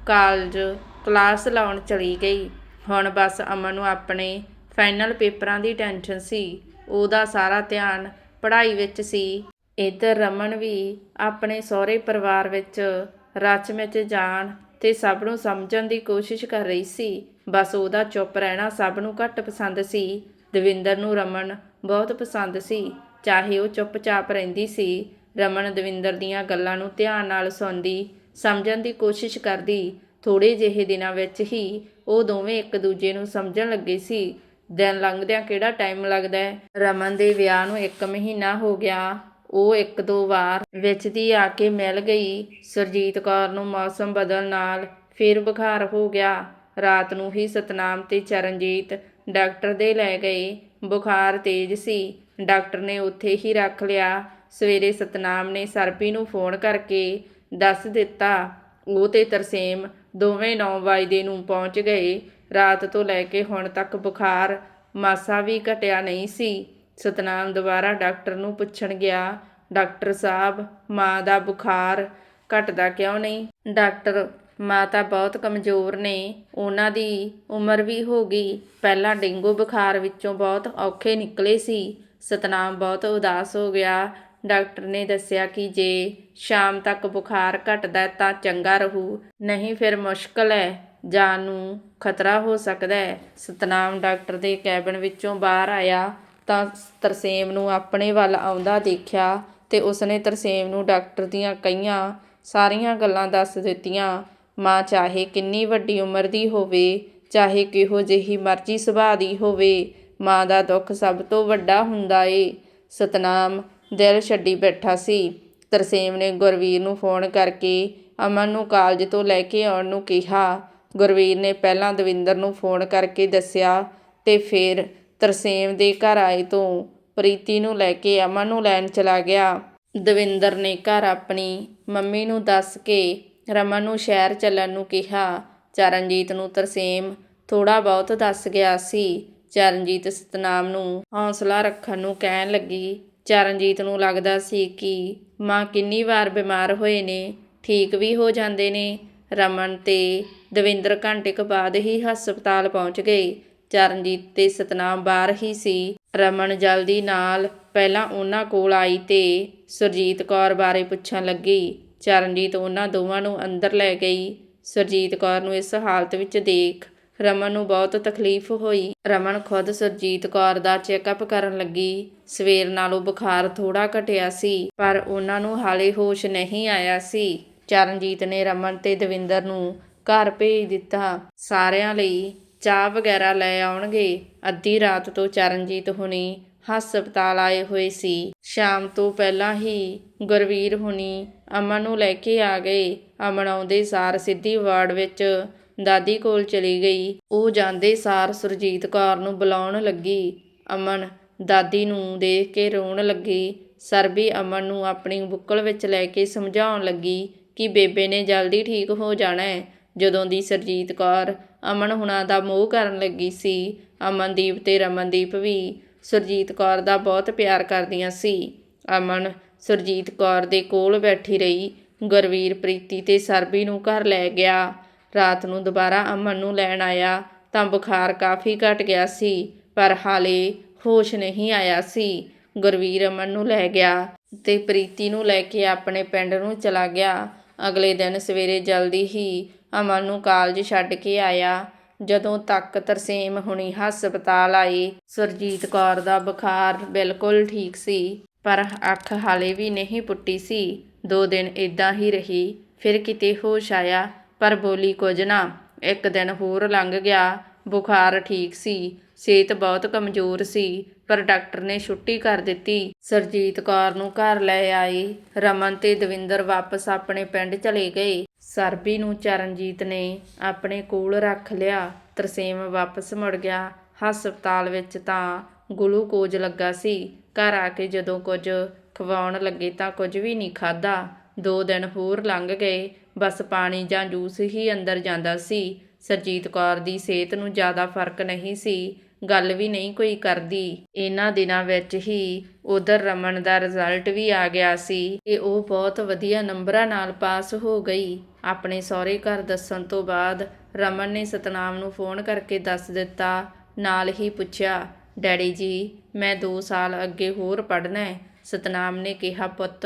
ਕਾਲਜ ਕਲਾਸ ਲਾਉਣ ਚਲੀ ਗਈ। ਹੁਣ ਬਸ ਅਮਨ ਨੂੰ ਆਪਣੇ ਫਾਈਨਲ ਪੇਪਰਾਂ ਦੀ ਟੈਨਸ਼ਨ ਸੀ। ਉਹਦਾ ਸਾਰਾ ਧਿਆਨ ਪੜ੍ਹਾਈ ਵਿੱਚ ਸੀ। ਇੱਧਰ ਰਮਨ ਵੀ ਆਪਣੇ ਸਹੁਰੇ ਪਰਿਵਾਰ ਵਿੱਚ ਰਚ ਵਿੱਚ ਜਾਣ ਤੇ ਸਭ ਨੂੰ ਸਮਝਣ ਦੀ ਕੋਸ਼ਿਸ਼ ਕਰ ਰਹੀ ਸੀ। ਬਸ ਉਹਦਾ ਚੁੱਪ ਰਹਿਣਾ ਸਭ ਨੂੰ ਘੱਟ ਪਸੰਦ ਸੀ। ਦਵਿੰਦਰ ਨੂੰ ਰਮਨ ਬਹੁਤ ਪਸੰਦ ਸੀ। ਚਾਹੇ ਉਹ ਚੁੱਪਚਾਪ ਰਹਿੰਦੀ ਸੀ, ਰਮਨ ਦਵਿੰਦਰ ਦੀਆਂ ਗੱਲਾਂ ਨੂੰ ਧਿਆਨ ਨਾਲ ਸੁਣਦੀ, ਸਮਝਣ ਦੀ ਕੋਸ਼ਿਸ਼ ਕਰਦੀ ਥੋੜੇ ਜਿਹੇ ਦਿਨਾਂ ਵਿੱਚ ਹੀ ਉਹ ਦੋਵੇਂ ਇੱਕ ਦੂਜੇ ਨੂੰ ਸਮਝਣ ਲੱਗੇ ਸੀ। ਦਿਨ ਲੰਘਦਿਆਂ ਕਿਹੜਾ ਟਾਈਮ ਲੱਗਦਾ ਹੈ? ਰਮਨ ਦੇ ਵਿਆਹ ਨੂੰ 1 ਮਹੀਨਾ ਹੋ ਗਿਆ। ਉਹ ਇੱਕ ਦੋ ਵਾਰ ਵਿੱਚ ਦੀ ਆ ਕੇ ਮਿਲ ਗਈ। ਸੁਰਜੀਤ ਕੌਰ ਨੂੰ ਮੌਸਮ ਬਦਲ ਨਾਲ ਫਿਰ ਬੁਖਾਰ ਹੋ ਗਿਆ। ਰਾਤ ਨੂੰ ਹੀ ਸਤਨਾਮ ਤੇ ਚਰਨਜੀਤ ਡਾਕਟਰ ਦੇ ਲੈ ਗਏ। ਬੁਖਾਰ ਤੇਜ਼ ਸੀ। ਡਾਕਟਰ ਨੇ ਉੱਥੇ ਹੀ ਰੱਖ ਲਿਆ। ਸਵੇਰੇ ਸਤਨਾਮ ਨੇ ਸਰਪੀ ਨੂੰ ਫੋਨ ਕਰਕੇ ਦੱਸ ਦਿੱਤਾ, ਉਹ ਤੇ ਤਰਸੇਮ ਦੋਵੇਂ 9 ਵਜੇ ਨੂੰ ਪਹੁੰਚ ਗਏ। ਰਾਤ ਤੋਂ ਲੈ ਕੇ ਹੁਣ ਤੱਕ ਬੁਖਾਰ ਮਾਸਾ ਵੀ ਘਟਿਆ ਨਹੀਂ ਸੀ। ਸਤਨਾਮ ਦੁਬਾਰਾ ਡਾਕਟਰ ਨੂੰ ਪੁੱਛਣ ਗਿਆ, ਡਾਕਟਰ ਸਾਹਿਬ, ਮਾਂ ਦਾ ਬੁਖਾਰ ਘਟਦਾ ਕਿਉਂ ਨਹੀਂ? ਡਾਕਟਰ ਮਾਤਾ ਬਹੁਤ ਕਮਜ਼ੋਰ ਨੇ। ਉਹਨਾਂ ਦੀ ਉਮਰ ਵੀ ਹੋ ਗਈ। ਪਹਿਲਾਂ ਡੇਂਗੂ ਬੁਖਾਰ ਵਿੱਚੋਂ ਬਹੁਤ ਔਖੇ ਨਿਕਲੇ ਸੀ। ਸਤਨਾਮ ਬਹੁਤ ਉਦਾਸ ਹੋ ਗਿਆ। ਡਾਕਟਰ ਨੇ ਦੱਸਿਆ ਕਿ ਜੇ ਸ਼ਾਮ ਤੱਕ ਬੁਖਾਰ ਘਟਦਾ ਤਾਂ ਚੰਗਾ ਰਹੂ, ਨਹੀਂ ਫਿਰ ਮੁਸ਼ਕਲ ਹੈ, ਜਾਨ ਨੂੰ ਖਤਰਾ ਹੋ ਸਕਦਾ ਹੈ। ਸਤਨਾਮ ਡਾਕਟਰ ਦੇ ਕੈਬਨ ਵਿੱਚੋਂ ਬਾਹਰ ਆਇਆ ਤਾਂ ਤਰਸੇਮ ਨੂੰ ਆਪਣੇ ਵੱਲ ਆਉਂਦਾ ਦੇਖਿਆ ਤੇ ਉਸਨੇ ਤਰਸੇਮ ਨੂੰ ਡਾਕਟਰ ਦੀਆਂ ਕਈਆਂ ਸਾਰੀਆਂ ਗੱਲਾਂ ਦੱਸ ਦਿੱਤੀਆਂ, ਮਾਂ, ਚਾਹੇ ਕਿੰਨੀ ਵੱਡੀ ਉਮਰ ਦੀ ਹੋਵੇ, ਚਾਹੇ ਕਿਹੋ ਜਿਹੀ ਮਰਜ਼ੀ ਸੁਭਾਅ ਦੀ ਹੋਵੇ, ਮਾਂ ਦਾ ਦੁੱਖ ਸਭ ਤੋਂ ਵੱਡਾ ਹੁੰਦਾ ਏ। ਸਤਨਾਮ ਦਿਲ ਛੱਡੀ ਬੈਠਾ ਸੀ। ਤਰਸੇਮ ਨੇ ਗੁਰਵੀਰ ਨੂੰ ਫੋਨ ਕਰਕੇ ਅਮਨ ਨੂੰ ਕਾਲਜ ਤੋਂ ਲੈ ਕੇ ਆਉਣ ਨੂੰ ਕਿਹਾ। ਗੁਰਵੀਰ ਨੇ ਪਹਿਲਾਂ ਦਵਿੰਦਰ ਨੂੰ ਫੋਨ ਕਰਕੇ ਦੱਸਿਆ ਤੇ ਫਿਰ ਤਰਸੇਮ ਦੇ ਘਰ ਆਏ ਤੋਂ ਪ੍ਰੀਤੀ ਨੂੰ ਲੈ ਕੇ ਅਮਨ ਨੂੰ ਲੈਣ ਚਲਾ ਗਿਆ। ਦਵਿੰਦਰ ਨੇ ਘਰ ਆਪਣੀ ਮੰਮੀ ਨੂੰ ਦੱਸ ਕੇ ਰਮਨ ਨੂੰ ਸ਼ਹਿਰ ਚੱਲਣ ਨੂੰ ਕਿਹਾ। ਚਰਨਜੀਤ ਨੂੰ ਤਰਸੇਮ ਥੋੜਾ ਬਹੁਤ ਦੱਸ ਗਿਆ ਸੀ। ਚਰਨਜੀਤ ਸਤਨਾਮ ਨੂੰ ਹੌਸਲਾ ਰੱਖਣ ਨੂੰ ਕਹਿਣ ਲੱਗੀ ਚਰਨਜੀਤ ਨੂੰ ਲੱਗਦਾ ਸੀ ਕਿ ਮਾਂ ਕਿੰਨੀ ਵਾਰ ਬਿਮਾਰ ਹੋਏ ਨੇ, ਠੀਕ ਵੀ ਹੋ ਜਾਂਦੇ ਨੇ। ਰਮਨ ਤੇ ਦਵਿੰਦਰ ਘੰਟੇ ਕੁ ਬਾਅਦ ਹੀ ਹਸਪਤਾਲ ਪਹੁੰਚ ਗਏ। ਚਰਨਜੀਤ ਤੇ ਸਤਨਾਮ ਬਾਹਰ ਹੀ ਸੀ। ਰਮਨ ਜਲਦੀ ਨਾਲ ਪਹਿਲਾਂ ਉਹਨਾਂ ਕੋਲ ਆਈ ਤੇ ਸੁਰਜੀਤ ਕੌਰ ਬਾਰੇ ਪੁੱਛਣ ਲੱਗੀ। ਚਰਨਜੀਤ ਉਹਨਾਂ ਦੋਵਾਂ ਨੂੰ ਅੰਦਰ ਲੈ ਗਈ। ਸੁਰਜੀਤ ਕੌਰ ਨੂੰ ਇਸ ਹਾਲਤ ਵਿੱਚ ਦੇਖ ਰਮਨ ਨੂੰ ਬਹੁਤ ਤਕਲੀਫ ਹੋਈ। ਰਮਨ ਖੁਦ ਸੁਰਜੀਤ ਕੌਰ ਦਾ ਚੈੱਕਅਪ ਕਰਨ ਲੱਗੀ। ਸਵੇਰ ਨਾਲੋਂ ਬੁਖਾਰ ਥੋੜਾ ਘਟਿਆ ਸੀ, ਪਰ ਉਹਨਾਂ ਨੂੰ ਹਾਲੇ ਹੋਸ਼ ਨਹੀਂ ਆਇਆ ਸੀ। ਚਰਨਜੀਤ ਨੇ ਰਮਨ ਤੇ ਦਵਿੰਦਰ ਨੂੰ ਘਰ ਭੇਜ ਦਿੱਤਾ। ਸਾਰਿਆਂ ਲਈ ਚਾਹ ਵਗੈਰਾ ਲੈ ਆਉਣਗੇ। ਅੱਧੀ ਰਾਤ ਤੋਂ ਚਰਨਜੀਤ ਹੁਣੀ ਹਸਪਤਾਲ ਆਏ ਹੋਏ ਸੀ। ਸ਼ਾਮ ਤੋਂ ਪਹਿਲਾਂ ਹੀ ਗੁਰਵੀਰ ਹੁਣੀ ਅਮਨ ਨੂੰ ਲੈ ਕੇ ਆ ਗਏ। ਅਮਨ ਆਉਂਦੇ ਸਾਰ ਸਿੱਧੀ ਵਾਰਡ ਵਿੱਚ ਦਾਦੀ ਕੋਲ ਚਲੀ ਗਈ। ਉਹ ਜਾਂਦੇ ਸਾਰ ਸੁਰਜੀਤ ਕੌਰ ਨੂੰ ਬੁਲਾਉਣ ਲੱਗੀ। ਅਮਨ ਦਾਦੀ ਨੂੰ ਦੇਖ ਕੇ ਰੋਣ ਲੱਗੀ। ਸਰਬੀ ਅਮਨ ਨੂੰ ਆਪਣੀ ਬੁੱਕਲ ਵਿੱਚ ਲੈ ਕੇ ਸਮਝਾਉਣ ਲੱਗੀ ਕਿ ਬੇਬੇ ਨੇ ਜਲਦੀ ਠੀਕ ਹੋ ਜਾਣਾ ਹੈ। ਜਦੋਂ ਦੀ ਸਰਜੀਤ ਕੌਰ ਅਮਨ ਹੁਣਾਂ ਦਾ ਮੋਹ ਕਰਨ ਲੱਗੀ ਸੀ, ਅਮਨਦੀਪ ਤੇ ਰਮਨਦੀਪ ਵੀ ਸੁਰਜੀਤ ਕੌਰ ਦਾ ਬਹੁਤ ਪਿਆਰ ਕਰਦੀਆਂ ਸੀ। ਅਮਨ ਸੁਰਜੀਤ ਕੌਰ ਦੇ ਕੋਲ ਬੈਠੀ ਰਹੀ। ਗੁਰਵੀਰ, ਪ੍ਰੀਤੀ ਤੇ ਸਰਬੀ ਨੂੰ ਘਰ ਲੈ ਗਿਆ। ਰਾਤ ਨੂੰ ਦੁਬਾਰਾ ਅਮਨ ਨੂੰ ਲੈਣ ਆਇਆ ਤਾਂ ਬੁਖਾਰ ਕਾਫੀ ਘਟ ਗਿਆ ਸੀ, ਪਰ ਹਾਲੇ ਹੋਸ਼ ਨਹੀਂ ਆਇਆ ਸੀ। ਗੁਰਵੀਰ ਅਮਨ ਨੂੰ ਲੈ ਗਿਆ ਤੇ ਪ੍ਰੀਤੀ ਨੂੰ ਲੈ ਕੇ ਆਪਣੇ ਪਿੰਡ ਨੂੰ ਚਲਾ ਗਿਆ। ਅਗਲੇ ਦਿਨ ਸਵੇਰੇ ਜਲਦੀ ਹੀ ਅਮਨ ਨੂੰ ਕਾਲਜ ਛੱਡ ਕੇ ਆਇਆ। ਜਦੋਂ ਤੱਕ ਤਰਸੇਮ ਹੁਣੀ ਹਸਪਤਾਲ ਆਈ, ਸੁਰਜੀਤ ਕੌਰ ਦਾ ਬੁਖਾਰ ਬਿਲਕੁਲ ਠੀਕ ਸੀ, ਪਰ ਅੱਖ ਹਾਲੇ ਵੀ ਨਹੀਂ ਪੁੱਟੀ ਸੀ। ਦੋ ਦਿਨ ਇਦਾਂ ਹੀ ਰਹੀ, ਫਿਰ ਕਿਤੇ ਹੋਸ਼ ਆਇਆ। ਪਰ ਬੋਲੀ ਕੁਝ ਨਾ। ਇੱਕ ਦਿਨ ਹੋਰ ਲੰਘ ਗਿਆ। ਬੁਖਾਰ ਠੀਕ ਸੀ। ਸਿਹਤ ਬਹੁਤ ਕਮਜ਼ੋਰ ਸੀ। ਪਰ ਡਾਕਟਰ ਨੇ ਛੁੱਟੀ ਕਰ ਦਿੱਤੀ। ਸਰਜੀਤ ਕੌਰ ਨੂੰ ਘਰ ਲੈ ਆਏ ਰਮਨ ਤੇ ਦਵਿੰਦਰ ਵਾਪਸ ਆਪਣੇ ਪਿੰਡ ਚਲੇ ਗਏ। ਸਰਬੀ ਨੂੰ ਚਰਨਜੀਤ ਨੇ ਆਪਣੇ ਕੋਲ ਰੱਖ ਲਿਆ। ਤਰਸੇਮ ਵਾਪਸ ਮੁੜ ਗਿਆ। ਹਸਪਤਾਲ ਵਿੱਚ ਤਾਂ ਗਲੂਕੋਜ਼ ਲੱਗਾ ਸੀ। ਘਰ ਆ ਕੇ ਜਦੋਂ ਕੁਝ ਖਵਾਉਣ ਲੱਗੇ ਤਾਂ ਕੁਝ ਵੀ ਨਹੀਂ ਖਾਦਾ ਦੋ ਦਿਨ ਹੋਰ ਲੰਘ ਗਏ। ਬਸ ਪਾਣੀ ਜਾਂ ਜੂਸ ਹੀ ਅੰਦਰ ਜਾਂਦਾ ਸੀ। ਸਰਜੀਤ ਕੌਰ ਦੀ ਸਿਹਤ ਨੂੰ ਜ਼ਿਆਦਾ ਫ਼ਰਕ ਨਹੀਂ ਸੀ। ਗੱਲ ਵੀ ਨਹੀਂ ਕੋਈ ਕਰਦੀ। ਇਹਨਾਂ ਦਿਨਾਂ ਵਿੱਚ ਹੀ ਉਧਰ ਰਮਨ ਦਾ ਰਿਜ਼ਲਟ ਵੀ ਆ ਗਿਆ ਸੀ ਕਿ ਉਹ ਬਹੁਤ ਵਧੀਆ ਨੰਬਰਾਂ ਨਾਲ ਪਾਸ ਹੋ ਗਈ। ਆਪਣੇ ਸਹੁਰੇ ਘਰ ਦੱਸਣ ਤੋਂ ਬਾਅਦ ਰਮਨ ਨੇ ਸਤਨਾਮ ਨੂੰ ਫੋਨ ਕਰਕੇ ਦੱਸ ਦਿੱਤਾ। ਨਾਲ ਹੀ ਪੁੱਛਿਆ, ਡੈਡੀ ਜੀ, ਮੈਂ 2 ਸਾਲ ਅੱਗੇ ਹੋਰ ਪੜ੍ਹਨਾ ਹੈ। ਸਤਨਾਮ ਨੇ ਕਿਹਾ, ਪੁੱਤ,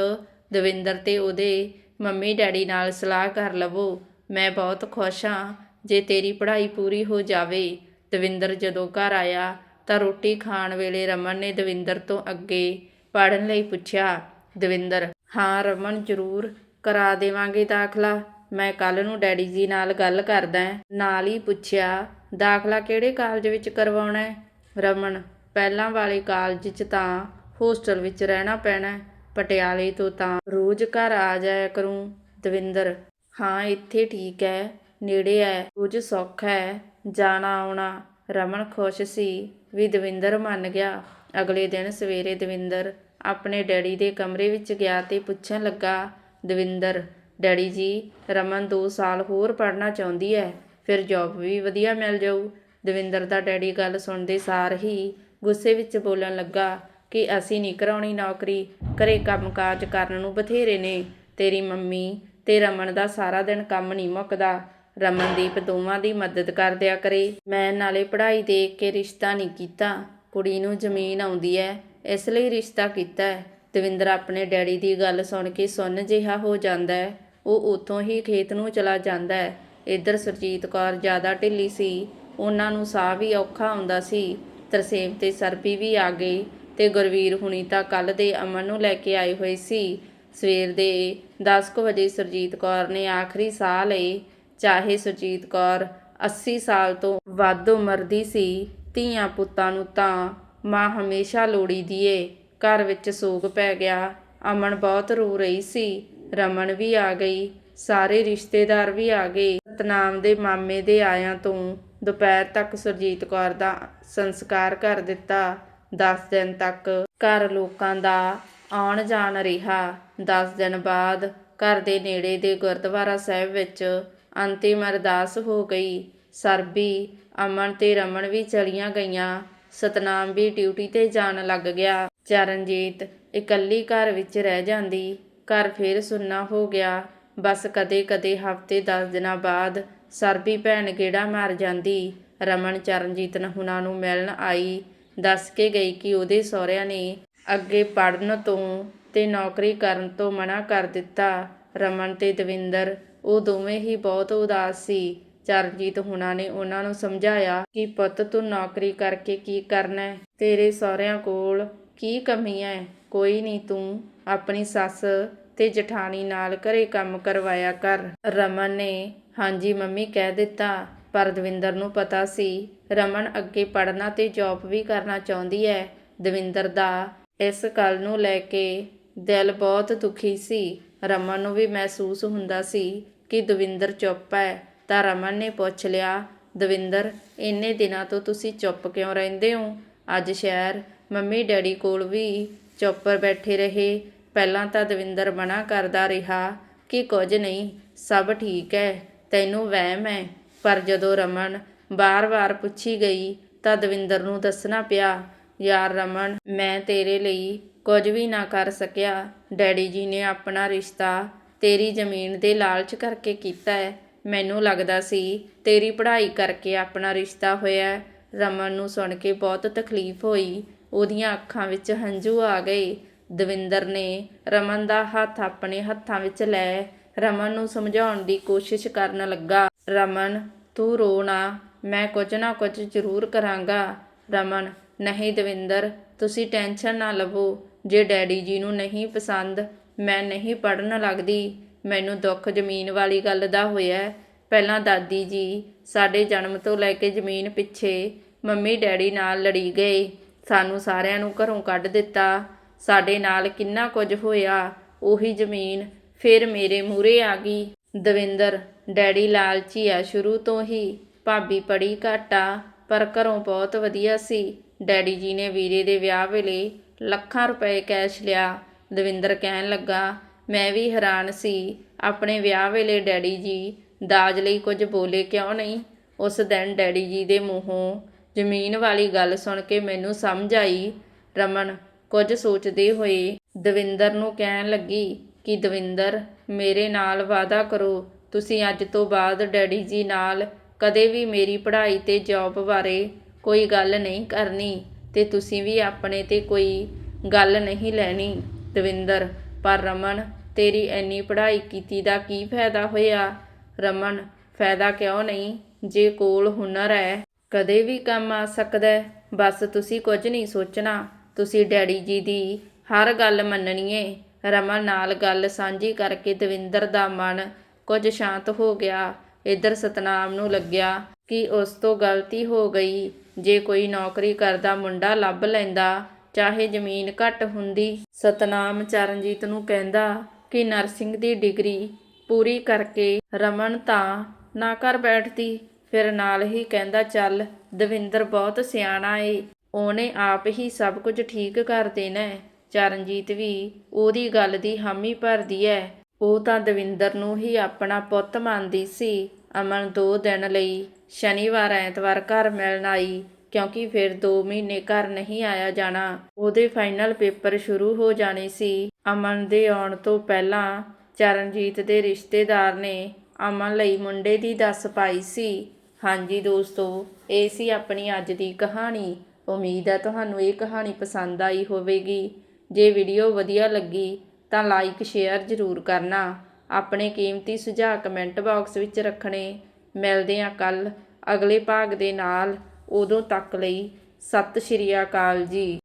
ਦਵਿੰਦਰ ਤੇ ਉਹਦੇ ਮੰਮੀ ਡੈਡੀ ਨਾਲ ਸਲਾਹ ਕਰ ਲਵੋ। ਮੈਂ ਬਹੁਤ ਖੁਸ਼ ਹਾਂ ਜੇ ਤੇਰੀ ਪੜ੍ਹਾਈ ਪੂਰੀ ਹੋ ਜਾਵੇ। ਦਵਿੰਦਰ ਜਦੋਂ ਘਰ ਆਇਆ ਤਾਂ ਰੋਟੀ ਖਾਣ ਵੇਲੇ ਰਮਨ ਨੇ ਦਵਿੰਦਰ ਤੋਂ ਅੱਗੇ ਪੜ੍ਹਨ ਲਈ ਪੁੱਛਿਆ, ਦਵਿੰਦਰ, ਹਾਂ ਰਮਨ, ਜ਼ਰੂਰ ਕਰਾ ਦੇਵਾਂਗੇ ਦਾਖਲਾ। ਮੈਂ ਕੱਲ ਨੂੰ ਡੈਡੀ ਜੀ ਨਾਲ ਗੱਲ ਕਰਦਾ ਨਾਲ ਹੀ ਪੁੱਛਿਆ, ਦਾਖਲਾ ਕਿਹੜੇ ਕਾਲਜ ਵਿੱਚ ਕਰਵਾਉਣਾ ਹੈ? ਰਮਨ, ਪਹਿਲਾਂ ਵਾਲੇ ਕਾਲਜ 'ਚ ਤਾਂ ਹੋਸਟਲ ਵਿੱਚ ਰਹਿਣਾ ਪੈਣਾ ਪਟਿਆਲੇ ਤੋਂ ਤਾਂ ਰੋਜ਼ ਘਰ ਆ ਜਾਇਆ ਕਰੂੰ, ਦਵਿੰਦਰ। ਹਾਂ, ਇੱਥੇ ਠੀਕ ਹੈ ਨੇੜੇ ਹੈ ਕੁਝ ਸੌਖਾ ਹੈ ਜਾਣਾ ਆਉਣਾ। ਰਮਨ ਖੁਸ਼ ਸੀ ਵੀ ਦਵਿੰਦਰ ਮੰਨ ਗਿਆ। ਅਗਲੇ ਦਿਨ ਸਵੇਰੇ ਦਵਿੰਦਰ ਆਪਣੇ ਡੈਡੀ ਦੇ ਕਮਰੇ ਵਿੱਚ ਗਿਆ ਤੇ ਪੁੱਛਣ ਲੱਗਾ, ਦਵਿੰਦਰ, ਡੈਡੀ ਜੀ, ਰਮਨ 2 ਸਾਲ ਹੋਰ ਪੜ੍ਹਨਾ ਚਾਹੁੰਦੀ ਹੈ ਫਿਰ ਜੌਬ ਵੀ ਵਧੀਆ ਮਿਲ ਜਾਊ। ਦਵਿੰਦਰ ਦਾ ਡੈਡੀ ਗੱਲ ਸੁਣਦੇ ਸਾਰ ਹੀ ਗੁੱਸੇ ਵਿੱਚ ਬੋਲਣ ਲੱਗਾ ਕਿ ਅਸੀਂ ਨਹੀਂ ਕਰਾਉਣੀ ਨੌਕਰੀ, ਘਰੇ ਕੰਮਕਾਜ ਕਰਨ ਨੂੰ ਬਥੇਰੇ ਨੇ। ਤੇਰੀ ਮੰਮੀ ਤੇ ਰਮਨ ਦਾ ਸਾਰਾ ਦਿਨ ਕੰਮ ਨਹੀਂ ਮੁੱਕਦਾ। ਰਮਨਦੀਪ ਦੋਵਾਂ ਦੀ ਮਦਦ ਕਰ ਦਿਆ ਕਰੇ। ਮੈਂ ਨਾਲੇ ਪੜ੍ਹਾਈ ਦੇਖ ਕੇ ਰਿਸ਼ਤਾ ਨਹੀਂ ਕੀਤਾ। ਕੁੜੀ ਨੂੰ ਜ਼ਮੀਨ ਆਉਂਦੀ ਹੈ ਇਸ ਲਈ ਰਿਸ਼ਤਾ ਕੀਤਾ ਹੈ ਦਵਿੰਦਰ ਆਪਣੇ ਡੈਡੀ ਦੀ ਗੱਲ ਸੁਣ ਕੇ ਸੁੰਨ ਜਿਹਾ ਹੋ ਜਾਂਦਾ ਹੈ ਉਹ ਉੱਥੋਂ ਹੀ ਖੇਤ ਨੂੰ ਚਲਾ ਜਾਂਦਾ ਹੈ ਇੱਧਰ ਸੁਰਜੀਤ ਕੌਰ ਜ਼ਿਆਦਾ ਢਿੱਲੀ ਸੀ। ਉਹਨਾਂ ਨੂੰ ਸਾਹ ਵੀ ਔਖਾ ਆਉਂਦਾ ਸੀ। ਤਰਸੇਮ ਤੇ ਸਰਪੀ ਵੀ ਆ ਗਏ ਤੇ ਗੁਰਵੀਰ ਹੁਣੀ ਤਾਂ ਕੱਲ ਦੇ ਅਮਨ ਨੂੰ ਲੈ ਕੇ ਆਏ ਹੋਏ ਸੀ। ਸਵੇਰ ਦੇ 10:00 ਵਜੇ ਸੁਰਜੀਤ ਕੌਰ ਨੇ ਆਖਰੀ ਸਾਹ ਲਏ ਚਾਹੇ ਸੁਰਜੀਤ ਕੌਰ 80 ਸਾਲ ਤੋਂ ਵੱਧ ਉਮਰ ਦੀ ਸੀ, ਧੀਆਂ ਪੁੱਤਾਂ ਨੂੰ ਤਾਂ ਮਾਂ ਹਮੇਸ਼ਾ ਲੋੜੀਦੀ ਏ ਘਰ ਵਿੱਚ ਸੋਗ ਪੈ ਗਿਆ। ਅਮਨ ਬਹੁਤ ਰੋ ਰਹੀ ਸੀ। ਰਮਨ ਵੀ ਆ ਗਈ। ਸਾਰੇ ਰਿਸ਼ਤੇਦਾਰ ਵੀ ਆ ਗਏ। ਸਤਨਾਮ ਦੇ ਮਾਮੇ ਦੇ ਆਇਆਂ ਤੋਂ ਦੁਪਹਿਰ ਤੱਕ ਸੁਰਜੀਤ ਕੌਰ ਦਾ ਸੰਸਕਾਰ ਕਰ ਦਿੱਤਾ। ਦਸ ਦਿਨ ਤੱਕ ਘਰ ਲੋਕਾਂ ਦਾ ਆਉਣ ਜਾਣ ਰਿਹਾ। ਦਸ ਦਿਨ ਬਾਅਦ ਘਰ ਦੇ ਨੇੜੇ ਦੇ ਗੁਰਦੁਆਰਾ ਸਾਹਿਬ ਵਿੱਚ ਅੰਤਿਮ ਅਰਦਾਸ ਹੋ ਗਈ। ਸਰਬੀ, ਅਮਨ ਤੇ ਰਮਨ ਵੀ ਚਲੀਆਂ ਗਈਆਂ। ਸਤਨਾਮ ਵੀ ਡਿਊਟੀ ਤੇ ਜਾਣ ਲੱਗ ਗਿਆ। ਚਰਨਜੀਤ ਇਕੱਲੀ ਘਰ ਵਿੱਚ ਰਹਿ ਜਾਂਦੀ। ਘਰ ਫੇਰ ਸੁੰਨਾ ਹੋ ਗਿਆ। ਬਸ ਕਦੇ-ਕਦੇ ਹਫ਼ਤੇ 10 ਦਿਨਾਂ ਬਾਅਦ ਸਰਬੀ ਭੈਣ ਗੇੜਾ ਮਾਰ ਜਾਂਦੀ। ਰਮਨ, ਚਰਨਜੀਤ ਹੁਣਾਂ ਨੂੰ ਮਿਲਣ ਆਈ। ਦੱਸ ਕੇ ਗਈ ਕਿ ਉਹਦੇ ਸਹੁਰਿਆਂ ਨੇ ਅੱਗੇ ਪੜ੍ਹਨ ਤੋਂ ਤੇ ਨੌਕਰੀ ਕਰਨ ਤੋਂ ਮਨਾ ਕਰ ਦਿੱਤਾ। ਰਮਨ ਤੇ ਦਵਿੰਦਰ, ਉਹ ਦੋਵੇਂ ਹੀ ਬਹੁਤ ਉਦਾਸ ਸੀ। ਚਰਨਜੀਤ ਹੁਣਾਂ ਨੇ ਉਹਨਾਂ ਨੂੰ ਸਮਝਾਇਆ ਕਿ, ਪੁੱਤ, ਤੂੰ ਨੌਕਰੀ ਕਰਕੇ ਕੀ ਕਰਨਾ ਤੇਰੇ ਸਹੁਰਿਆਂ ਕੋਲ ਕੀ ਕਮੀ ਹੈ? ਕੋਈ ਨਹੀਂ, ਤੂੰ ਆਪਣੀ ਸੱਸ ਤੇ ਜਠਾਣੀ ਨਾਲ ਘਰੇ ਕੰਮ ਕਰਵਾਇਆ ਕਰ। ਰਮਨ ਨੇ, ਹਾਂਜੀ, ਮੰਮੀ, ਕਹਿ ਦਿੱਤਾ। ਪਰ ਦਵਿੰਦਰ ਨੂੰ ਪਤਾ ਸੀ, ਰਮਨ ਅੱਗੇ ਪੜ੍ਹਨਾ ਤੇ ਜੌਬ ਵੀ ਕਰਨਾ ਚਾਹੁੰਦੀ ਹੈ ਦਵਿੰਦਰ ਦਾ ਇਸ ਗੱਲ ਨੂੰ ਲੈ ਕੇ ਦਿਲ ਬਹੁਤ ਦੁਖੀ ਸੀ। ਰਮਨ ਨੂੰ ਵੀ ਮਹਿਸੂਸ ਹੁੰਦਾ ਸੀ ਕਿ ਦਵਿੰਦਰ ਚੁੱਪ ਹੈ ਤਾਂ ਰਮਨ ਨੇ ਪੁੱਛ ਲਿਆ, ਦਵਿੰਦਰ, ਇੰਨੇ ਦਿਨਾਂ ਤੋਂ ਤੁਸੀਂ ਚੁੱਪ ਕਿਉਂ ਰਹਿੰਦੇ ਹੋ? ਅੱਜ ਸ਼ਹਿਰ ਮੰਮੀ ਡੈਡੀ ਕੋਲ ਵੀ ਚੁੱਪ ਬੈਠੇ ਰਹੇ। ਪਹਿਲਾਂ ਤਾਂ ਦਵਿੰਦਰ ਮਨਾ ਕਰਦਾ ਰਿਹਾ ਕਿ ਕੁਝ ਨਹੀਂ, ਸਭ ਠੀਕ ਹੈ ਤੈਨੂੰ ਵਹਿਮ ਹੈ ਪਰ ਜਦੋਂ ਰਮਨ ਬਾਰ-ਬਾਰ ਪੁੱਛੀ ਗਈ ਤਾਂ ਦਵਿੰਦਰ ਨੂੰ ਦੱਸਣਾ ਪਿਆ, ਯਾਰ ਰਮਨ, ਮੈਂ ਤੇਰੇ ਲਈ ਕੁਝ ਵੀ ਨਾ ਕਰ ਸਕਿਆ। ਡੈਡੀ ਜੀ ਨੇ ਆਪਣਾ ਰਿਸ਼ਤਾ ਤੇਰੀ ਜ਼ਮੀਨ ਦੇ ਲਾਲਚ ਕਰਕੇ ਕੀਤਾ ਹੈ। ਮੈਨੂੰ ਲੱਗਦਾ ਸੀ ਤੇਰੀ ਪੜ੍ਹਾਈ ਕਰਕੇ ਆਪਣਾ ਰਿਸ਼ਤਾ ਹੋਇਆ ਰਮਨ ਨੂੰ ਸੁਣ ਕੇ ਬਹੁਤ ਤਕਲੀਫ ਹੋਈ। ਉਹਦੀਆਂ ਅੱਖਾਂ ਵਿੱਚ ਹੰਝੂ ਆ ਗਏ। ਦਵਿੰਦਰ ਨੇ ਰਮਨ ਦਾ ਹੱਥ ਆਪਣੇ ਹੱਥਾਂ ਵਿੱਚ ਲੈ ਰਮਨ ਨੂੰ ਸਮਝਾਉਣ ਦੀ ਕੋਸ਼ਿਸ਼ ਕਰਨ ਲੱਗਾ। ਰਮਨ, ਤੂੰ ਰੋ ਨਾ, ਮੈਂ ਕੁਝ ਨਾ ਕੁਝ ਜ਼ਰੂਰ ਕਰਾਂਗਾ। ਰਮਨ, ਨਹੀਂ ਦਵਿੰਦਰ, ਤੁਸੀਂ ਟੈਨਸ਼ਨ ਨਾ ਲਵੋ। ਜੇ ਡੈਡੀ ਜੀ ਨੂੰ ਨਹੀਂ ਪਸੰਦ, ਮੈਂ ਨਹੀਂ ਪੜਨ ਲੱਗਦੀ। ਮੈਨੂੰ ਦੁੱਖ ਜ਼ਮੀਨ ਵਾਲੀ ਗੱਲ ਦਾ ਹੋਇਆ ਪਹਿਲਾਂ ਦਾਦੀ ਜੀ ਸਾਡੇ ਜਨਮ ਤੋਂ ਲੈ ਕੇ ਜ਼ਮੀਨ ਪਿੱਛੇ ਮੰਮੀ ਡੈਡੀ ਨਾਲ ਲੜੀ ਗਏ। ਸਾਨੂੰ ਸਾਰਿਆਂ ਨੂੰ ਘਰੋਂ ਕੱਢ ਦਿੱਤਾ। ਸਾਡੇ ਨਾਲ ਕਿੰਨਾ ਕੁਝ ਹੋਇਆ, ਉਹੀ ਜ਼ਮੀਨ ਫਿਰ ਮੇਰੇ ਮੂਹਰੇ ਆ ਗਈ। ਦਵਿੰਦਰ ਡੈਡੀ ਲਾਲਚੀ ਆ ਸ਼ੁਰੂ ਤੋਂ ਹੀ। ਭਾਬੀ ਪੜੀ ਘਾਟਾ ਪਰ ਘਰੋਂ ਬਹੁਤ ਵਧੀਆ ਸੀ। ਡੈਡੀ ਜੀ ਨੇ ਵੀਰੇ ਦੇ ਵਿਆਹ ਵੇਲੇ ਲੱਖਾਂ ਰੁਪਏ ਕੈਸ਼ ਲਿਆ। ਦਵਿੰਦਰ ਕਹਿਣ ਲੱਗਾ, ਮੈਂ ਵੀ ਹੈਰਾਨ ਸੀ। ਆਪਣੇ ਵਿਆਹ ਵੇਲੇ ਡੈਡੀ ਜੀ ਦਾਜ ਲਈ ਕੁਝ ਬੋਲੇ ਕਿਉਂ ਨਹੀਂ? ਉਸ ਦਿਨ ਡੈਡੀ ਜੀ ਦੇ ਮੂੰਹੋਂ ਜ਼ਮੀਨ ਵਾਲੀ ਗੱਲ ਸੁਣ ਕੇ ਮੈਨੂੰ ਸਮਝ ਆਈ। ਰਮਨ ਕੁਝ ਸੋਚਦੇ ਹੋਏ ਦਵਿੰਦਰ ਨੂੰ ਕਹਿਣ ਲੱਗੀ ਕਿ, ਦਵਿੰਦਰ, ਮੇਰੇ ਨਾਲ ਵਾਅਦਾ ਕਰੋ। ਤੁਸੀਂ ਅੱਜ ਤੋਂ ਬਾਅਦ ਡੈਡੀ ਜੀ ਨਾਲ ਕਦੇ ਵੀ ਮੇਰੀ ਪੜ੍ਹਾਈ ਤੇ ਜੌਬ ਬਾਰੇ ਕੋਈ ਗੱਲ ਨਹੀਂ ਕਰਨੀ ਤੇ ਤੁਸੀਂ ਵੀ ਆਪਣੇ ਤੇ ਕੋਈ ਗੱਲ ਨਹੀਂ ਲੈਣੀ। ਦਵਿੰਦਰ, ਪਰ ਰਮਨ, ਤੇਰੀ ਇੰਨੀ ਪੜ੍ਹਾਈ ਕੀਤੀ ਦਾ ਕੀ ਫਾਇਦਾ ਹੋਇਆ? ਰਮਨ, ਫਾਇਦਾ ਕਿਉਂ ਨਹੀਂ? ਜੇ ਕੋਲ ਹੁਨਰ ਹੈ, ਕਦੇ ਵੀ ਕੰਮ ਆ ਸਕਦਾ ਬਸ ਤੁਸੀਂ ਕੁਝ ਨਹੀਂ ਸੋਚਣਾ। ਤੁਸੀਂ ਡੈਡੀ ਜੀ ਦੀ ਹਰ ਗੱਲ ਮੰਨਣੀ ਏ। ਰਮਨ ਨਾਲ ਗੱਲ ਸਾਂਝੀ ਕਰਕੇ ਦਵਿੰਦਰ ਦਾ ਮਨ ਕੁਝ ਸ਼ਾਂਤ ਹੋ ਗਿਆ। ਇੱਧਰ ਸਤਨਾਮ ਨੂੰ ਲੱਗਿਆ ਕਿ ਉਸ ਤੋਂ ਗਲਤੀ ਹੋ ਗਈ। ਜੇ ਕੋਈ ਨੌਕਰੀ ਕਰਦਾ ਮੁੰਡਾ ਲੱਭ ਲੈਂਦਾ, ਚਾਹੇ ਜ਼ਮੀਨ ਘੱਟ ਹੁੰਦੀ। ਸਤਨਾਮ ਚਰਨਜੀਤ ਨੂੰ ਕਹਿੰਦਾ ਕਿ ਨਰਸਿੰਗ ਦੀ ਡਿਗਰੀ ਪੂਰੀ ਕਰਕੇ ਰਮਨ ਤਾਂ ਨਾ ਕਰ ਬੈਠਦੀ। ਫਿਰ ਨਾਲ ਹੀ ਕਹਿੰਦਾ, ਚੱਲ, ਦਵਿੰਦਰ ਬਹੁਤ ਸਿਆਣਾ ਏ। ਉਹਨੇ ਆਪ ਹੀ ਸਭ ਕੁਝ ਠੀਕ ਕਰ ਦੇਣਾ ਚਰਨਜੀਤ ਵੀ ਉਹਦੀ ਗੱਲ ਦੀ ਹਾਮੀ ਭਰਦੀ ਹੈ ਉਹ ਤਾਂ ਦਵਿੰਦਰ ਨੂੰ ਹੀ ਆਪਣਾ ਪੁੱਤ ਮੰਨਦੀ ਸੀ। ਅਮਨ ਦੋ ਦਿਨ ਲਈ ਸ਼ਨੀਵਾਰ, ਐਤਵਾਰ ਘਰ ਮਿਲਣ ਆਈ, ਕਿਉਂਕਿ ਫਿਰ 2 ਮਹੀਨੇ ਘਰ ਨਹੀਂ ਆਇਆ ਜਾਣਾ। ਉਹਦੇ ਫਾਈਨਲ ਪੇਪਰ ਸ਼ੁਰੂ ਹੋ ਜਾਣੇ ਸੀ। ਅਮਨ ਦੇ ਆਉਣ ਤੋਂ ਪਹਿਲਾਂ ਚਰਨਜੀਤ ਦੇ ਰਿਸ਼ਤੇਦਾਰ ਨੇ ਅਮਨ ਲਈ ਮੁੰਡੇ ਦੀ ਦੱਸ ਪਾਈ ਸੀ। ਹਾਂਜੀ ਦੋਸਤੋ, ਇਹ ਸੀ ਆਪਣੀ ਅੱਜ ਦੀ ਕਹਾਣੀ। ਉਮੀਦ ਹੈ ਤੁਹਾਨੂੰ ਇਹ ਕਹਾਣੀ ਪਸੰਦ ਆਈ ਹੋਵੇਗੀ। ਜੇ ਵੀਡੀਓ ਵਧੀਆ ਲੱਗੀ ਤਾਂ ਲਾਈਕ ਸ਼ੇਅਰ ਜ਼ਰੂਰ ਕਰਨਾ। ਆਪਣੇ ਕੀਮਤੀ ਸੁਝਾਅ ਕਮੈਂਟ ਬਾਕਸ ਵਿੱਚ ਰੱਖਣੇ। ਮਿਲਦੇ ਹਾਂ ਕੱਲ ਅਗਲੇ ਭਾਗ ਦੇ ਨਾਲ। ਉਦੋਂ ਤੱਕ ਲਈ ਸਤਿ ਸ਼੍ਰੀ ਅਕਾਲ ਜੀ।